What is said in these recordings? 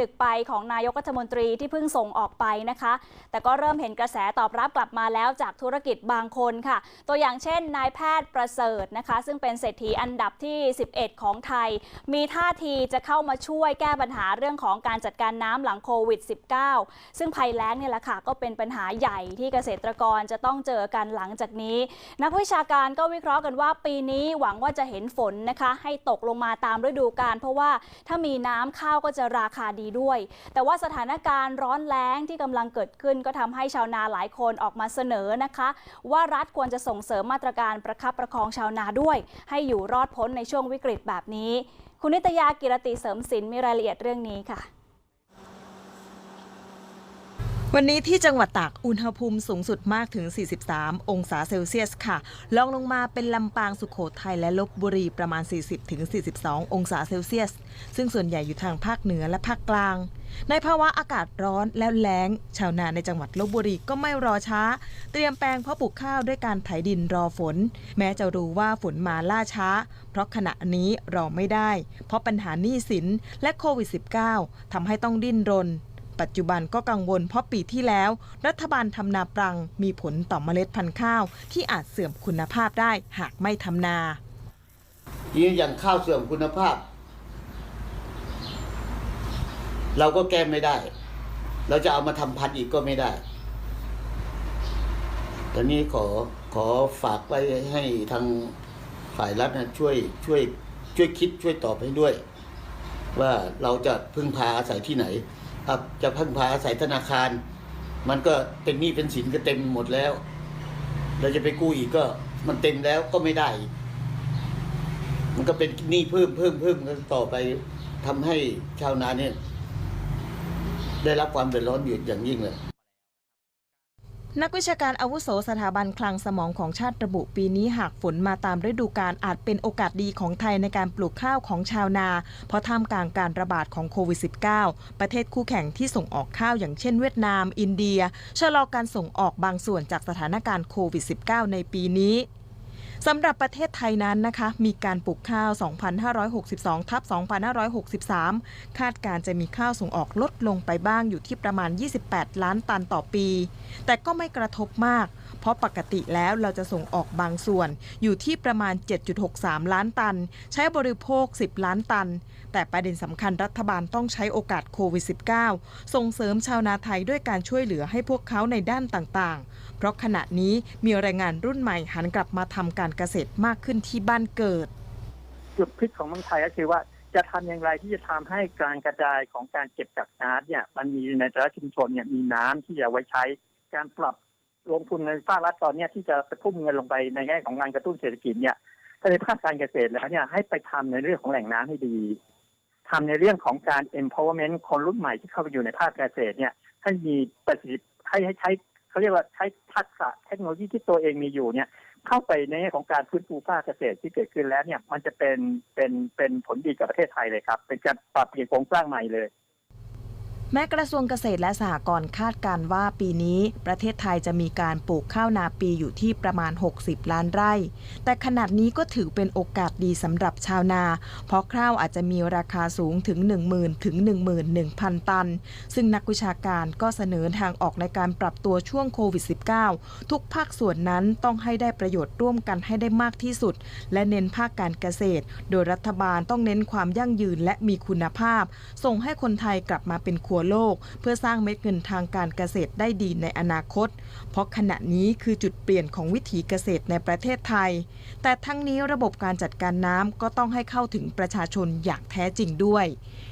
ดึกไปของนายกรัฐมนตรีที่เพิ่งส่งออกไปนะคะ แต่ก็เริ่มเห็นกระแสตอบรับกลับมาแล้วจากธุรกิจบางคนค่ะ ตัวอย่างเช่น นายแพทย์ประเสริฐนะคะ ซึ่งเป็นเศรษฐีอันดับที่ 11 ของไทย มีท่าทีจะเข้ามาช่วยแก้ปัญหาเรื่องของการจัดการน้ำหลังโควิด -19 ซึ่งภัยแล้งเนี่ยแหละค่ะ ก็เป็นปัญหาใหญ่ที่เกษตรกรจะต้องเจอกันหลังจากนี้ นักวิชาการก็วิเคราะห์กันว่าปีนี้หวังว่าจะเห็นฝนนะคะ ให้ตกลงมาตามฤดูกาลเพราะว่าถ้ามีน้ำข้าวก็จะราคาดีด้วย แต่ว่าสถานการณ์ร้อนแล้งที่กำลังเกิดขึ้น ก็ทำให้ชาวนาหลายคนออกมาเสนอนะคะ ว่ารัฐควรจะส่งเสริมมาตรการประคับประคองชาวนาด้วย ให้อยู่รอดพ้นในช่วงวิกฤตแบบนี้ คุณนิตยากิรติเสริมสินมีรายละเอียดเรื่องนี้ค่ะ วันนี้ที่จังหวัดตากอุณหภูมิสูงสุดมากถึง 43 องศาเซลเซียสค่ะรองลงมาเป็นลำปางสุขโขทัยและลบบุรีประมาณ 40-42 องศาเซลเซียส ซึ่งส่วนใหญ่อยู่ทางภาคเหนือและภาคกลาง ในภาวะอากาศร้อนและแล้ง ชาวนาในจังหวัดลบบุรีก็ไม่รอช้า เตรียมแปลงเพาะปลูกข้าวด้วยการไถดินรอฝน แม้จะรู้ว่าฝนมาล่าช้า เพราะขณะนี้รอไม่ได้ เพราะปัญหาหนี้สินและโควิด -19 ทำให้ต้องดิ้นรน ปัจจุบันก็กังวลเพราะปีที่แล้ว รัฐบาลทำนาปรังมีผลต่อเมล็ดพันธุ์ข้าว ที่อาจเสื่อมคุณภาพได้หากไม่ทำนานี่อย่างข้าวเสื่อมคุณภาพ เราก็แก้ไม่ได้ เราจะเอามาทำพันธุ์อีกก็ไม่ได้ตอนนี้ขอขอฝากไว้ให้ทางฝ่ายรัฐนะช่วยช่วยช่วยคิดช่วยตอบให้ด้วย ว่าเราจะพึ่งพาอาศัยที่ไหน จะพึ่งพาอาศัยธนาคาร มันก็เป็นหนี้เป็นสินก็เต็มหมดแล้ว เราจะไปกู้อีกก็มันเต็มแล้วก็ไม่ได้ มันก็เป็นหนี้เพิ่มเพิ่มเพิ่มกันต่อไปทำให้ชาวนาเนี่ยได้รับความเดือดร้อนอยู่อย่างยิ่งเลย นักวิชาการอาวุโสสถาบันคลังสมองของชาติระบุปีนี้หากฝนมาตามฤดูกาลอาจเป็นโอกาสดีของไทยในการปลูกข้าวของชาวนา เพราะท่ามกลางการระบาดของโควิด -19 ประเทศคู่แข่งที่ส่งออกข้าวอย่างเช่นเวียดนาม อินเดียชะลอการส่งออกบางส่วนจากสถานการณ์โควิด -19 ในปีนี้ สำหรับประเทศไทยนั้นนะคะมีการปลูกข้าว 2,562 ทับ 2,563 คาดการจะมีข้าวส่งออกลดลงไปบ้างอยู่ที่ประมาณ 28 ล้านตันต่อปี แต่ก็ไม่กระทบมากเพราะปกติแล้วเราจะส่งออกบางส่วน อยู่ที่ประมาณ 7.63 ล้านตัน ใช้บริโภค 10 ล้านตัน แต่ประเด็นสำคัญรัฐบาลต้องใช้โอกาสโควิด -19 ส่งเสริมชาวนาไทยด้วยการช่วยเหลือให้พวกเขาในด้านต่างๆ เพราะขณะนี้มีแรงงานรุ่นใหม่หันกลับมาทำการเกษตรมากขึ้นที่บ้านเกิด จุดพลิกของเมืองไทยก็คือว่าจะทำอย่างไรที่จะทำให้การกระจายของการเก็บกักน้ำเนี่ย มันมีในแต่ละชุมชนเนี่ยมีน้ำที่จะไว้ใช้การปรับ ลงทุนในภาครัฐตอนนี้ที่จะไปทุ่มเงินลงไปในแง่ของงานกระตุ้นเศรษฐกิจเนี่ยถ้าในภาคการเกษตรแล้วเนี่ยให้ไปทำในเรื่องของแหล่งน้ำให้ดีทำในเรื่องของการ empowerment คนรุ่นใหม่ที่เข้าไปอยู่ในภาคเกษตรเนี่ยให้มีประสิทธิให้ให้ใช้เขาเรียกว่าใช้ทักษะเทคโนโลยีที่ตัวเองมีอยู่เนี่ยเข้าไปในแง่ของการฟื้นฟูภาคเกษตรที่เกิดขึ้นแล้วเนี่ยมันจะเป็นเป็นเป็นผลดีกับประเทศไทยเลยครับ เป็นการปรับเปลี่ยนโครงสร้างใหม่เลย แม้กระทรวงเกษตรและสหกรณ์คาดการว่าปีนี้ประเทศไทยจะมีการปลูกข้าวนาปีอยู่ที่ประมาณ 60 ล้านไร่ แต่ขนาดนี้ก็ถือเป็นโอกาสดีสำหรับชาวนา เพราะข้าวอาจจะมีราคาสูงถึง 10,000 ถึง 11,000 ตัน ซึ่งนักวิชาการก็เสนอทางออกในการปรับตัวช่วงโควิด -19 ทุกภาคส่วนนั้นต้องให้ได้ประโยชน์ร่วมกันให้ได้มากที่สุด และเน้นภาคการเกษตร โดยรัฐบาลต้องเน้นความยั่งยืนและมีคุณภาพ ส่งให้คนไทยกลับมาเป็นครัวโลก เพื่อสร้างเม็ดเงินทางการเกษตรได้ดีในอนาคต เพราะขณะนี้คือจุดเปลี่ยนของวิถีเกษตรในประเทศไทย แต่ทั้งนี้ระบบการจัดการน้ำก็ต้องให้เข้าถึงประชาชนอย่างแท้จริงด้วย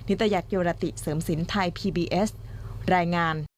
นิตยากิรติเสริมสินไทย PBS รายงาน